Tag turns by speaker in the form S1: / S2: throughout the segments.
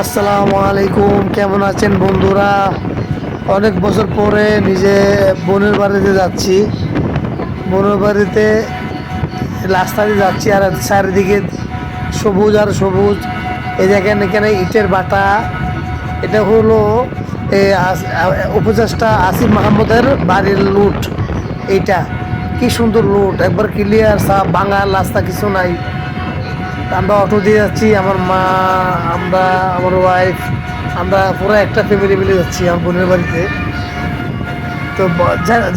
S1: আসসালামু আলাইকুম, কেমন আছেন বন্ধুরা? অনেক বছর পরে নিজে বোনের বাড়িতে যাচ্ছি। বোনের বাড়িতে রাস্তা দিয়ে যাচ্ছি আর চারিদিকে সবুজ আর সবুজ। এই দেখেন এখানে ইটের বাটা। এটা হলো উপদেষ্টা আসিফ মাহমুদের বাড়ির লুট। এইটা। কি সুন্দর লুট। একবার ক্লিয়ার সাফ ভাঙা রাস্তা কিছু নাই। আমরা অটো দিয়ে যাচ্ছি, আমার মা, আমরা, আমার ওয়াইফ আমরা পুরো একটা ফ্যামিলি মিলে যাচ্ছি আমার বোনের বাড়িতে। তো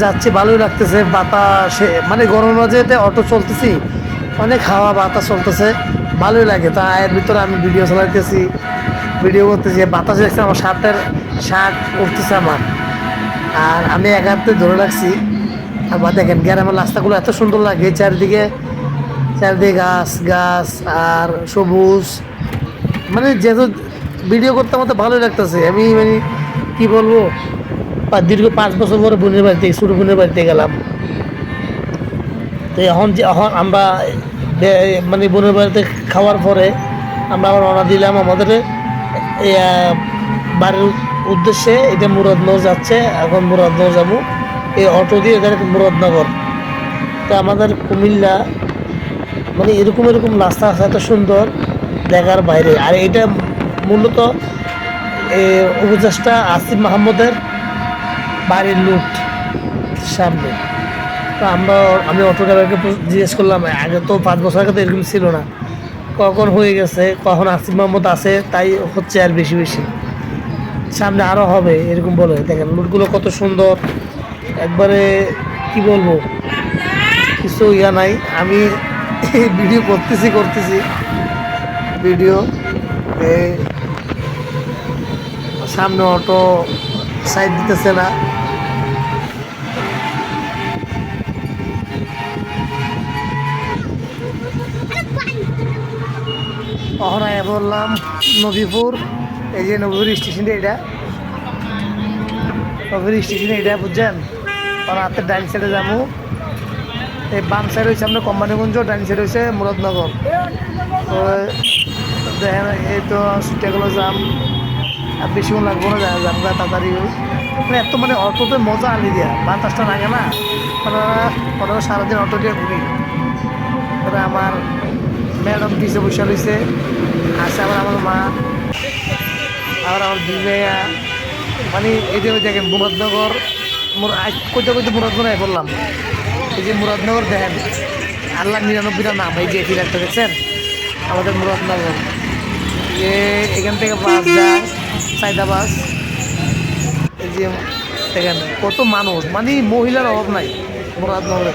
S1: যাচ্ছি ভালোই লাগতেছে, বাতাসে মানে গরম মাঝেতে অটো চলতেছি, অনেক হাওয়া, বাতাস চলতেছে, ভালোই লাগে। তা এর ভিতরে আমি ভিডিও চালাইতেছি ভিডিও করতেছি, বাতাস দেখছি আমার শার্টের শার্ট উঠতেছে আমার। আর আমি এক হাতে ধরে রাখছি। আবার দেখেন, গ্রামের রাস্তাগুলো এত সুন্দর লাগে, চারিদিকে চারিদিকে গাছ গাছ আর সবুজ। মানে যেহেতু ভিডিও করতে আমার তো ভালোই লাগতেছে। আমি মানে কি বলব? দীর্ঘ পাঁচ বছর পরে বোনের বাড়িতে, ছোটো বোনের বাড়িতে গেলাম। তো এখন যে এখন আমরা মানে বোনের বাড়িতে খাওয়ার পরে আমরা আবার রওনা দিলাম আমাদের। বাড়ির উদ্দেশ্যে এটা মুরাদনগর যাচ্ছে। এখন মুরাদনগর যাব। এই অটো দিয়ে ডাইরেক্ট মুরাদনগর। তো আমাদের কুমিল্লা মানে এরকম এরকম রাস্তা আছে, এত সুন্দর দেখার বাইরে। আর এটা মূলত উপদেষ্টা আসিফ মাহমুদের বাড়ির লুট সামনে। তো আমরা, আমি অটো ড্রাইভারকে জিজ্ঞেস করলাম, আগে তো পাঁচ বছর আগে তো এরকম ছিল না। কখন হয়ে গেছে, কখন আসিফ মাহমুদ আছে, তাই হচ্ছে আর বেশি বেশি। সামনে আরও হবে, এরকম বলে। দেখেন, লুটগুলো কত সুন্দর। একবারে কি বলব? কিছু ইয়া নাই। আমি ভিডিও করতেছি করতেছি। ভিডিও এই সামনে অটো সাইড দিতেছে না। অহরায় বললাম, নবীপুর। এই যে নবীপুর স্টেশনটা এটা। নবীপুর স্টেশন এটা, বুঝছেন? আর হাতের ডাইন সাইডে যাব। এই বাম সাইড হয়েছে আপনার কোম্পানিগঞ্জ ডাইন সাইড হয়েছে মুরাদনগর। তো, দেখেন, এই তো ছুটিয়াগুলো যাম আর বেশিক্ষণ লাগবো না যা- যাম গা তাড়াতাড়ি মানে এত মানে অটোতে মজা আনি দিয়া বাতাসটা লাগে না। ওরা ওরা সারাদিন অটো দিয়ে ঘুরি। তারপরে আমার ম্যাডাম পিছিয়ে বসে রয়েছে আছে আবার আমার মা। আবার আমার দুই মেয়া মানে ওই দেখেন মুরাদনগর, মুর- আজ কইতে কইতে মুরাদনগর বললাম এই যে মুরাদনগর দেখেন আল্লাহ নিরানব্বইটা নাম এই যে ফিলারটা দেখছেন? আমাদের মুরাদনগর। যে এখান থেকে বাস যায় সাইদা বাস এই যে দেখেন কত মানুষ মানে মহিলার অভাব নাই মুরাদনগরে।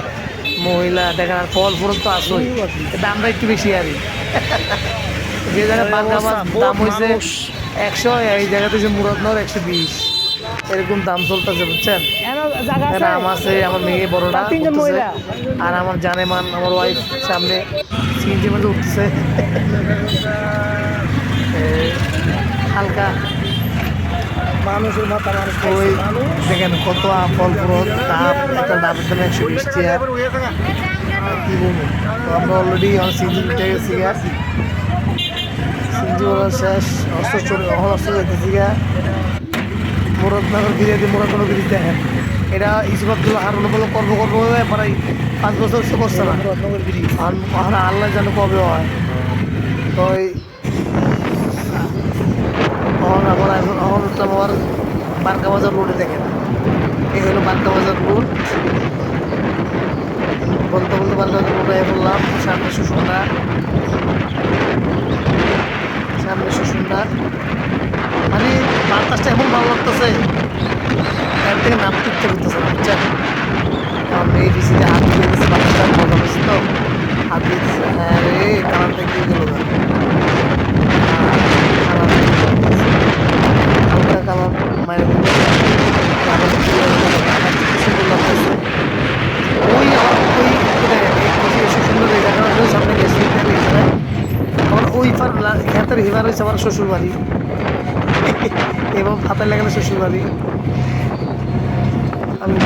S1: মহিলা দেখেন আর ফল ফুল তো আসোই দামটা একটু বেশি আর যে জায়গায় বাংলা দাম হয়েছে একশো এই জায়গাতে যে মুরাদনগর একশো বিশ। এরকম দাম চলতেছে বুঝছেন? আম আছে? আমার মেয়ে বড়টা। আর আমার জানে মান আমার ওয়াইফ সামনে সিএনজির মধ্যে উঠতেছে। হালকা।
S2: মানুষের মাথা মানুষ
S1: ওই দেখেন কত আম ফল ফুল দাম একটা দামের দাম একশো বিশ টাকা কি বলব? তো আমরা অলরেডি আমার সিএনজি উঠে গেছি গা সিএনজি শেষ অস্ত্র চলে অস্ত্র যেতেছি গা মুরাদনগর গিরে দিয়ে মুরাদনগর গিরি দেখেন। এটা ইসবাতুল হারুন বলে কর্ম কর্ম হয়ে প্রায় পাঁচ বছর সে করছে না।
S2: রত্নগরগিরি
S1: আর- আর আল্লাহ জানে কবে হয়। তো তখন আমার এখন এখন হচ্ছে আমার বারকা বাজার রোডে দেখেন এই হলো বারকা বাজার রোড বলতে বলতে বারকা বাজার রোডে বললাম সামনে সামনে মানে বাতাসটা এমন ভালো লাগতেছে। তার থেকে নাম তুলতে করতেছে না, বুঝছেন? আমার মেয়ে বিসিতে হাত দিয়ে দিচ্ছে বাতাসটা মজা হচ্ছে তো। হাত দিয়ে হ্যাঁ রে কালারটা কি গেল ওই আমার এই সুন্দর এই ওই খেতের হিবার হয়েছে আমার শ্বশুর বাড়ি এবং ফাতার লাগানো শ্বশুরবাড়ি। আমি